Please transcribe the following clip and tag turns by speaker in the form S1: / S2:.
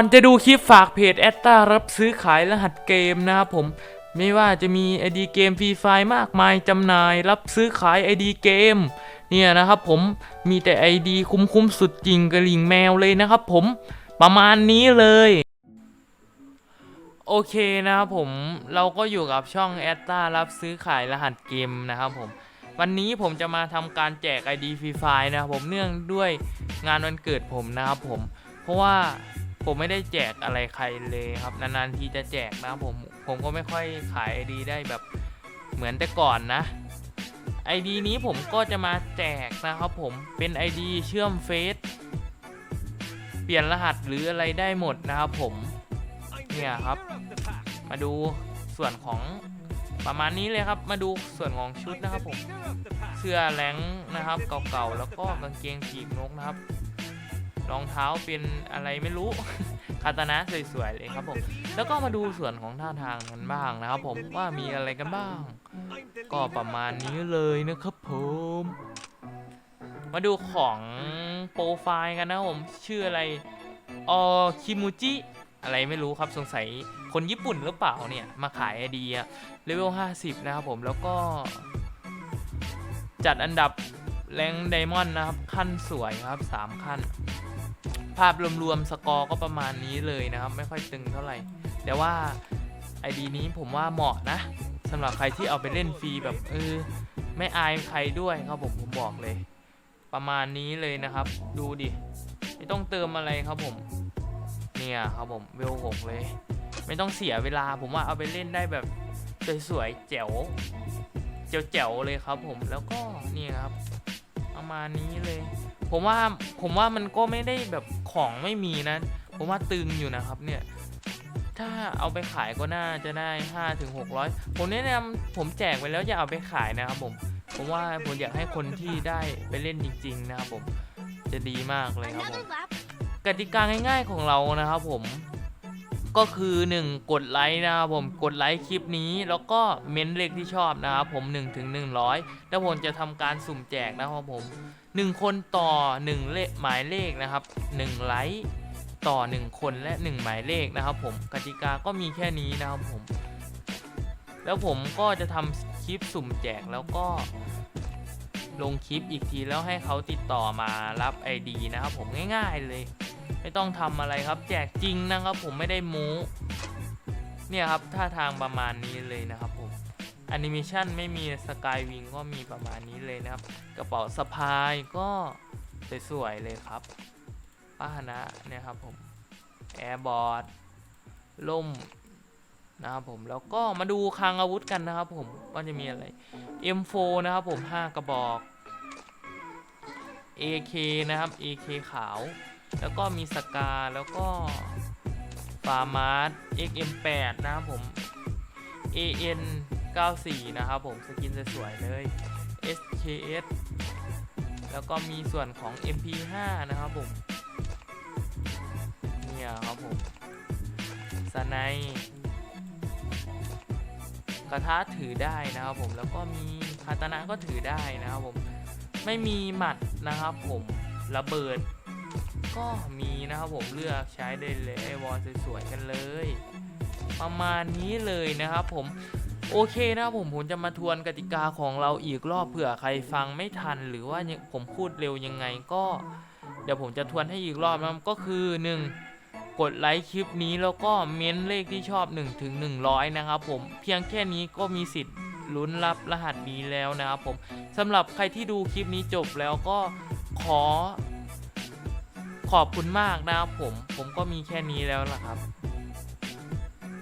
S1: ก่อนจะดูคลิปฝากเพจแอตตารับซื้อขายรหัสเกมนะครับผมไม่ว่าจะมี ID เกมฟรีไฟมากมายจำหน่าย รับซื้อขาย ID เกม เนี่ยนะครับผมมีแต่ ID คุ้มๆสุดจริงกระลิงแมวเลยนะครับผมประมาณนี้เลยโอเคนะครับผมเราก็อยู่กับช่องแอตตารับซื้อขายรหัสเกมนะครับผมวันนี้ผมจะมาทำการแจก ID ฟรีไฟนะครับผมเนื่องด้วยงานวันเกิดผมนะครับผม เพราะว่า ผมไม่ได้แจกอะไรใครเลยครับ นานๆทีจะแจกนะครับผมผมก็ไม่ค่อยขาย ID ได้แบบเหมือนแต่ก่อนนะ ID นี้ผมก็จะมาแจกนะครับผมเป็น ID เชื่อมเฟซเปลี่ยนรหัสหรืออะไรได้หมดนะครับผมเนี่ยครับ มาดูส่วนของประมาณนี้เลยครับมาดูส่วนของชุดนะครับผมเสื้อแหลงนะครับเก่าๆแล้วก็กางเกงขีบนกนะครับ รองเท้าเป็นอะไรไม่รู้ คาตานะสวยๆเลยครับผม แล้วก็มาดูส่วนของท่าทางกันบ้างนะครับผมว่ามีอะไรกันบ้าง ก็ประมาณนี้เลยนะครับผม มาดูของโปรไฟล์กันนะครับผมชื่ออะไรออคิมูจิอะไรไม่รู้ครับสงสัยคนญี่ปุ่นหรือเปล่าเนี่ย มาขายไอเดียเลเวล 50 นะครับผมแล้วก็ จัดอันดับแรงไดมอนด์นะครับ ขั้นสวยครับ 3 ขั้น ภาพรวมๆสกอร์ก็ประมาณนี้เลยนะครับ ไม่ค่อยตึงเท่าไหร่ แต่ว่าไอดีนี้ผมว่าเหมาะนะสำหรับใครที่เอาไปเล่นฟรีแบบเออไม่อายใครด้วยครับผมผมบอกเลย ประมาณนี้เลยนะครับ ดูดิไม่ต้องเติมอะไรครับผมเนี่ยครับผมเวลหกเลย ไม่ต้องเสียเวลาผมว่าเอาไปเล่นได้แบบสวยๆแจ๋วแจ๋วๆเลยครับผมแล้วก็นี่ครับ ประมาณนี้เลย ผมว่าผมว่ามันก็ไม่ได้แบบของไม่มีนะ ผมว่าตึงอยู่นะครับเนี่ย ถ้าเอาไปขายก็น่าจะได้5ถึง600ผมแนะนำผมแจกไปแล้วอย่าเอาไปขายนะครับผมผมว่าผมอยากให้คนที่ได้ไปเล่นจริง ๆ นะครับผมจะดีมากเลยครับผม
S2: Another lap.
S1: กติกาง่าย ๆของเรานะครับผม ก็คือ 1 กดไลค์นะครับผมกดไลค์คลิปนี้ แล้วก็เม้นเลขที่ชอบนะครับผม1ถึง100แล้วผมจะทำการสุ่มแจกนะครับผม 1 คนต่อ 1 เลขหมายเลขนะครับ1ไลค์ต่อ 1 คนและ 1 หมายเลขนะครับ ผมกติกาก็มีแค่นี้นะครับผม แล้วผมก็จะทำคลิปสุ่มแจกแล้วก็ลงคลิปอีกทีแล้วให้เขาติดต่อมารับ ID นะครับผมง่าย ๆเลย ไม่ต้องทำอะไรครับ แจกจริงนะครับ ผมไม่ได้โม้เนี่ยครับท่าทางประมาณนี้เลยนะครับผมแอนิเมชันไม่มีสกายวิงก็มีประมาณนี้เลยนะครับ กระเป๋าสะพายก็สวยๆเลยครับป้าหนะเนี่ยครับผมแอร์บอร์ดล่มนะครับผมแล้วก็มาดูคลังอาวุธกันนะครับผมว่าจะมีอะไร M4 นะครับผม 5 กระบอก AK นะครับ AK ขาว แล้วก็มีสกาแล้วก็ฟาร์มาร์ XM8 นะครับผม AN 94นะครับผมสกินสวยๆเลย SKS แล้วก็มีส่วนของ MP5 นะครับผม เนี่ยครับผมสไนกระทะถือได้นะครับผม แล้วก็มีคาตานะก็ถือได้นะครับผม ไม่มีหมัดนะครับผม ระเบิด ก็มีนะครับผมเลือกใช้ได้เลยไอวอลสวยๆกันเลย ประมาณนี้เลยนะครับผมโอเคนะครับผมผมจะมาทวนกติกาของเราอีกรอบเผื่อใครฟังไม่ทัน หรือว่าผมพูดเร็วยังไงก็ เดี๋ยวผมจะทวนให้อีกรอบนะก็คือ 1 กดไลค์คลิปนี้แล้วก็เม้นเลขที่ชอบ 1 ถึง 100 นะครับผมเพียงแค่นี้ก็มีสิทธิ์ลุ้นรับรหัสนี้แล้วนะครับผมสำหรับใครที่ดูคลิปนี้จบแล้วก็ขอ ขอบคุณมากนะครับผม ผมก็มีแค่นี้แล้วล่ะครับ